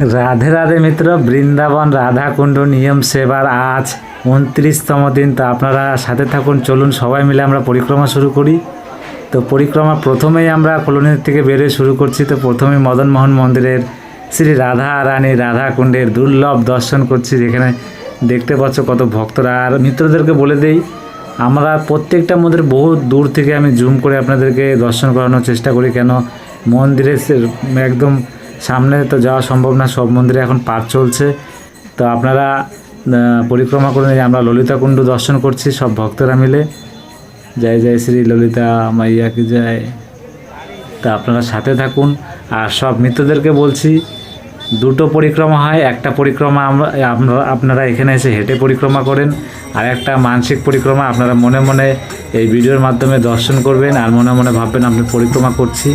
রাধে রাধে মিত্র, বৃন্দাবন রাধাকুণ্ড নিয়ম সেবার আজ উনত্রিশতম দিন। তো আপনারা সাথে থাকুন, চলুন সবাই মিলে আমরা পরিক্রমা শুরু করি। তো পরিক্রমা প্রথমেই আমরা কলোনি থেকে বেরিয়ে শুরু করছি। তো প্রথমে মদন মোহন মন্দিরের শ্রী রাধা রানী রাধাকুণ্ডের দুর্লভ দর্শন করছি, যেখানে দেখতে পাচ্ছ কত ভক্তরা। আর মিত্রদেরকে বলে দেই, আমরা প্রত্যেকটা মন্দির বহু দূর থেকে আমি জুম করে আপনাদেরকে দর্শন করানোর চেষ্টা করি। কেন মন্দিরে সে- একদম সামনে তো যাওয়া সম্ভব না, সব মন্দিরে এখন পাঠ চলছে। তো আপনারা পরিক্রমা করে আমরা ললিতা কুণ্ড দর্শন করছি, সব ভক্তরা মিলে। জয় জয় শ্রী ললিতা মাইয়া কি জয়। তা আপনারা সাথে থাকুন, আর সব মিত্রদেরকে বলছি দুটো পরিক্রমা হয়, একটা পরিক্রমা আমরা আপনারা এখানে এসে হেঁটে পরিক্রমা করেন, আর একটা মানসিক পরিক্রমা আপনারা মনে মনে এই ভিডিওর মাধ্যমে দর্শন করবেন, আর মনে মনে ভাববেন আপনি পরিক্রমা করছি।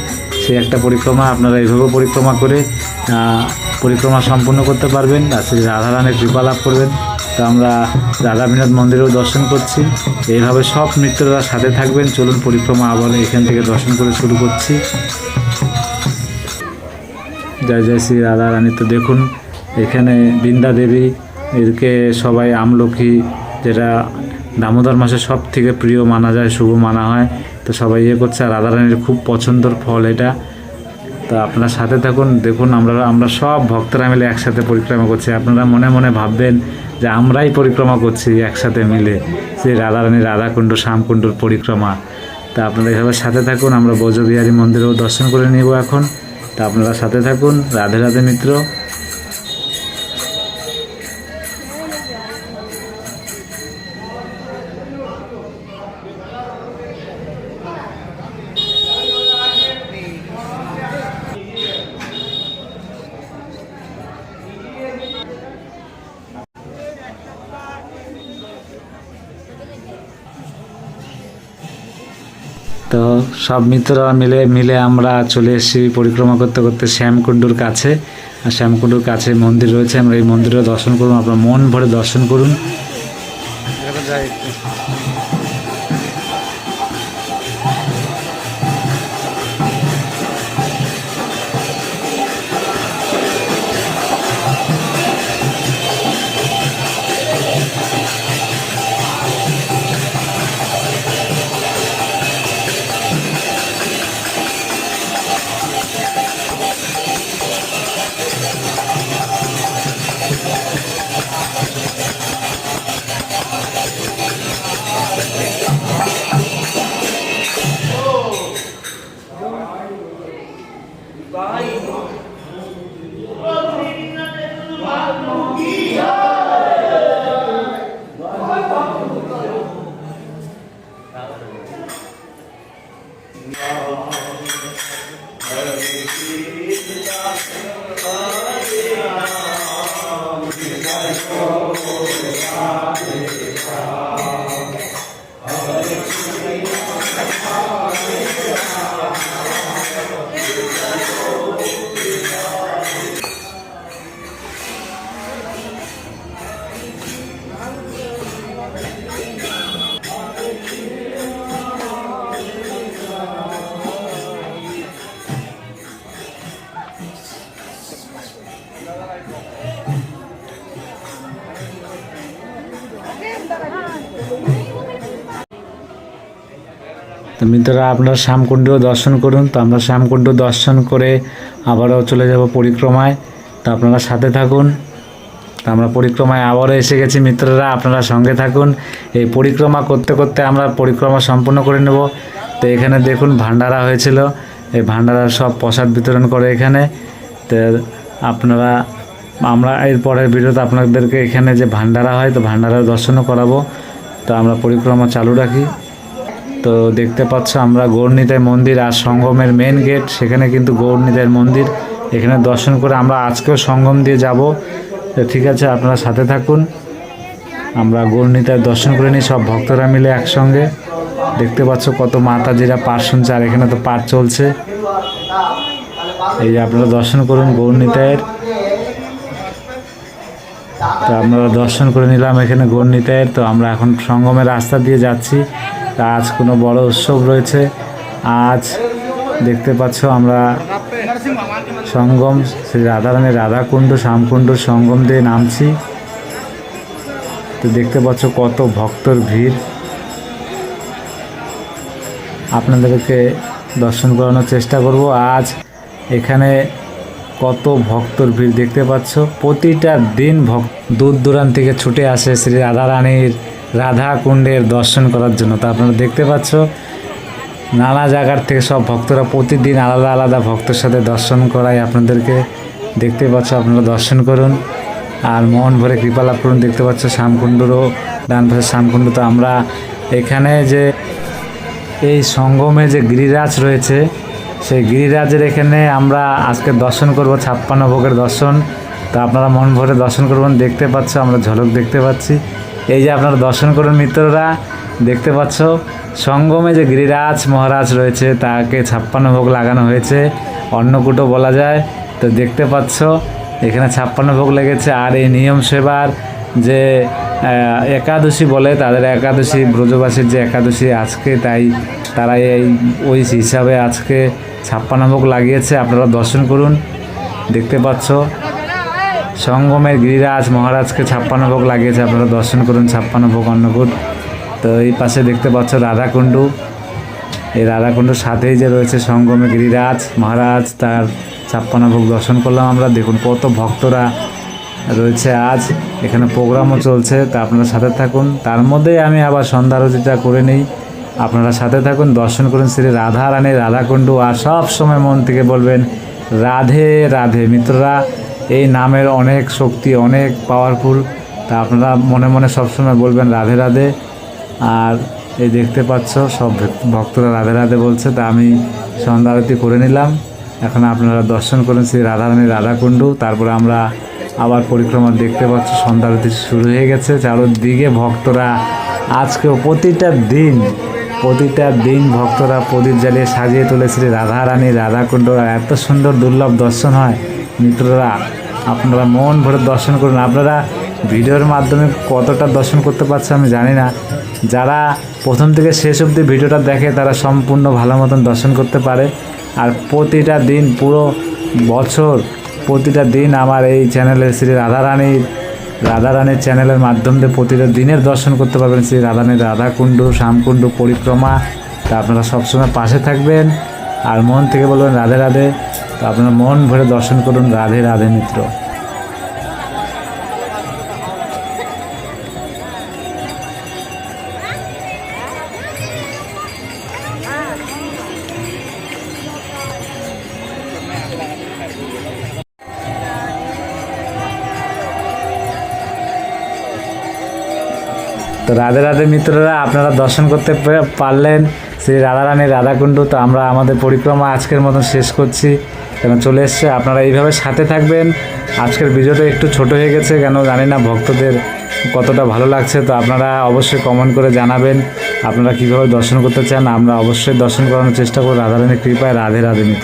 সেই একটা পরিক্রমা, আপনারা এইভাবে পরিক্রমা করে পরিক্রমা সম্পূর্ণ করতে পারবেন, আর শ্রী রাধারানের কৃপা লাভ করবেন। তো আমরা রাধা বিনোদ মন্দিরেও দর্শন করছি। এইভাবে সব মিত্ররা সাথে থাকবেন। চলুন পরিক্রমা আবার এখান থেকে দর্শন করে শুরু করছি। জয় জয় শ্রী রাধা রানী। তো দেখুন, এখানে বৃন্দা দেবী এদেরকে সবাই আমলকি, যেটা দামোদর মাসে সব থেকে প্রিয় মানা যায়, শুভ মানা হয়। তো সবাই ইয়ে করছে, আর রাধা রানীর খুব পছন্দর ফল এটা। তো আপনারা সাথে থাকুন, দেখুন আমরা আমরা সব ভক্তরা মিলে একসাথে পরিক্রমা করছি। আপনারা মনে মনে ভাববেন যে আমরাই পরিক্রমা করছি একসাথে মিলে সেই রাধারানী রাধাকুণ্ড, শ্যামকুণ্ডর পরিক্রমা। তা আপনারা এভাবে সাথে থাকুন, আমরা বজবিহারী মন্দিরেও দর্শন করে নেব এখন। তা আপনারা সাথে থাকুন। রাধে রাধে মিত্র। তো সব মিত্ররা মিলে মিলে আমরা চলে এসেছি পরিক্রমা করতে করতে শ্যামকুণ্ডুর কাছে। আর শ্যামকুণ্ডুর কাছে মন্দির রয়েছে, আমরা এই মন্দিরে দর্শন করুন আপনার মন ভরে দর্শন করুন। Hare Krishna, Hare তো মিত্ররা, আপনারা শ্যামকুণ্ডও দর্শন করুন। তো আমরা শ্যামকুণ্ড দর্শন করে আবারও চলে যাব পরিক্রমায়। তো আপনারা সাথে থাকুন। তো আমরা পরিক্রমায় আবারও এসে গেছি মিত্ররা, আপনারা সঙ্গে থাকুন। এই পরিক্রমা করতে করতে আমরা পরিক্রমা সম্পূর্ণ করে নেব। তো এখানে দেখুন ভান্ডারা হয়েছিল। এই ভান্ডারার সব প্রসাদ বিতরণ করে এখানে। তো আপনারা, আমরা এর পরের ভিডিওতে আপনাদেরকে এখানে যে ভান্ডারা হয়, তো ভান্ডারার দর্শনও করাবো। তো আমরা পরিক্রমা চালু রাখি। তো দেখতে পাচ্ছ আমরা গৌরনীতাই মন্দির আর সঙ্গমের মেন গেট সেখানে কিন্তু গৌরনীতাইয়ের মন্দির। এখানে দর্শন করে আমরা আজকেও সঙ্গম দিয়ে যাব। ঠিক আছে, আপনারা সাথে থাকুন। আমরা গৌরনীতায় দর্শন করে নিই, সব ভক্তরা মিলে একসঙ্গে। দেখতে পাচ্ছ কত মাতাজিরা পাঠ শুনছে, আর এখানে তো পাঠ চলছে। এই যে আপনারা দর্শন করুন গৌরনীতায়ের। তো আমরা দর্শন করে নিলাম এখানে গৌরনীতায়ের। তো আমরা এখন সঙ্গমের রাস্তা দিয়ে যাচ্ছি। আজ কোনো বড় উৎসব রয়েছে। আজ দেখতে পাচ্ছ আমরা সঙ্গম, শ্রী রাধারানীর রাধাকুণ্ড, শ্যামকুণ্ড সঙ্গম দিয়ে নামছি। তো দেখতে পাচ্ছ কত ভক্তর ভিড়। আপনাদেরকে দর্শন করানোর চেষ্টা করব। আজ এখানে কত ভক্তর ভিড় দেখতে পাচ্ছ। প্রতিটা দিন ভক্ত দূর দূরান্ত থেকে ছুটে আসে শ্রী রাধারানীর রাধা কুণ্ডের দর্শন করার জন্য। তা আপনারা দেখতে পাচ্ছ, নানা জায়গার থেকে সব ভক্তরা প্রতিদিন আলাদা আলাদা ভক্তের সাথে দর্শন করায় আপনাদেরকে দেখতে পাচ্ছ, আপনারা দর্শন করুন। আর মন ভরে কৃপা লাভ করুন, দেখতে পাচ্ছ শ্যামকুণ্ডরও, ডান পাশে শ্যামকুণ্ড। তো আমরা এখানে যে এই সঙ্গমে যে গিরিরাজ রয়েছে, সেই গিরিরাজের এখানে আমরা আজকে দর্শন করব, ছাপ্পান্ন ভোগের দর্শন। তো আপনারা মন ভরে দর্শন করবেন, দেখতে পাচ্ছ, আমরা ঝলক দেখতে পাচ্ছি। এই যে আপনারা দর্শন করুন মিত্ররা, দেখতে পাচ্ছ, সঙ্গমে যে গিরিরাজ মহারাজ রয়েছে, তাকে ছাপ্পান্ন ভোগ লাগানো হয়েছে। অন্নকূটও বলা যায়। তো দেখতে পাচ্ছ, এখানে ছাপ্পান্ন ভোগ লেগেছে। আর এই নিয়ম সেবার যে একাদশী বলে, তাদের একাদশী, ব্রজবাসীর যে একাদশী আজকে, তাই তারা এই, ওই হিসাবে আজকে ছাপ্পান্ন ভোগ লাগিয়েছে। আপনারা দর্শন করুন। দেখতে পাচ্ছ সঙ্গমের গিরিরাজ মহারাজকে ছাপ্পান্ন ভোগ লাগিয়েছে। আপনারা দর্শন করুন, ছাপ্পান্ন ভোগ অন্নকূট। তো এই পাশে দেখতে পাচ্ছ রাধাকুণ্ডু। এই রাধাকুণ্ডুর সাথেই যে রয়েছে সঙ্গমে গিরিরাজ মহারাজ, তার ছাপ্পান্ন ভোগ দর্শন করলাম আমরা। দেখুন কত ভক্তরা রয়েছে আজ। এখানে প্রোগ্রামও চলছে, তা আপনারা সাথে থাকুন। তার মধ্যেই আমি আবার সন্ধ্যা আরতিটা করে নিই। আপনারা সাথে থাকুন, দর্শন করুন শ্রী রাধা রানী রাধাকুণ্ডু। আর সব সময় মন থেকে বলবেন, রাধে রাধে মিত্ররা। এই নামের অনেক শক্তি, অনেক পাওয়ারফুল তা আপনারা মনে মনে সবসময় বলবেন রাধে রাধে। আর এই দেখতে পাচ্ছ, সব ভক্তরা রাধে রাধে বলছে, তা আমি সন্ধ্যা আরতি করে নিলাম। এখন আপনারা দর্শন করেন শ্রী রাধারানী রাধাকুণ্ডু। তারপরে আমরা আবার পরিক্রমা দেখতে পাচ্ছ, সন্ধ্যা আরতি শুরু হয়ে গেছে। চারোদিকে ভক্তরা আজকেও প্রতিটা দিন প্রতিটা দিন ভক্তরা প্রদীপ জ্বালিয়ে সাজিয়ে তোলে শ্রী রাধারানী রাধাকুণ্ড। এত সুন্দর দুর্লভ দর্শন হয়। মিত্ররা, আপনারা মন ভরে দর্শন করুন। আপনারা ভিডিওর মাধ্যমে কতটা দর্শন করতে পারছে আমি জানি না। যারা প্রথম থেকে শেষ অবধি ভিডিওটা দেখে, তারা সম্পূর্ণ ভালো মতন দর্শন করতে পারে। আর প্রতিটা দিন, পুরো বছর, প্রতিটা দিন আমার এই চ্যানেলে শ্রী রাধারানীর রাধারানীর চ্যানেলের মাধ্যম দিয়ে প্রতিটা দিনের দর্শন করতে পারবেন। শ্রী রাধারানীর রাধাকুণ্ড, শ্যামকুণ্ড, পরিক্রমা, তা আপনারা সবসময় পাশে থাকবেন। আর মন থেকে বলবেন, রাধে রাধে। তো আপনারা মন ভরে দর্শন করুন রাধে রাধে মিত্র। তো রাধে রাধে মিত্ররা, আপনারা দর্শন করতে পারলেন। শ্রী রাধারানী রাধাকুণ্ড, তো আমরা আমাদের পরিক্রমা আজকের মতন শেষ করছি। কেন চলে এসছে, আপনারা এইভাবে সাথে থাকবেন। আজকের ভিডিওটা একটু ছোট হয়ে গেছে, কেন জানি না ভক্তদের কতটা ভালো লাগছে। তো আপনারা অবশ্যই কমেন্ট করে জানাবেন, আপনারা কীভাবে দর্শন করতে চান। আমরা অবশ্যই দর্শন করানোর চেষ্টা করব। রাধারানীর কৃপায়, রাধে রাধে মিত্র।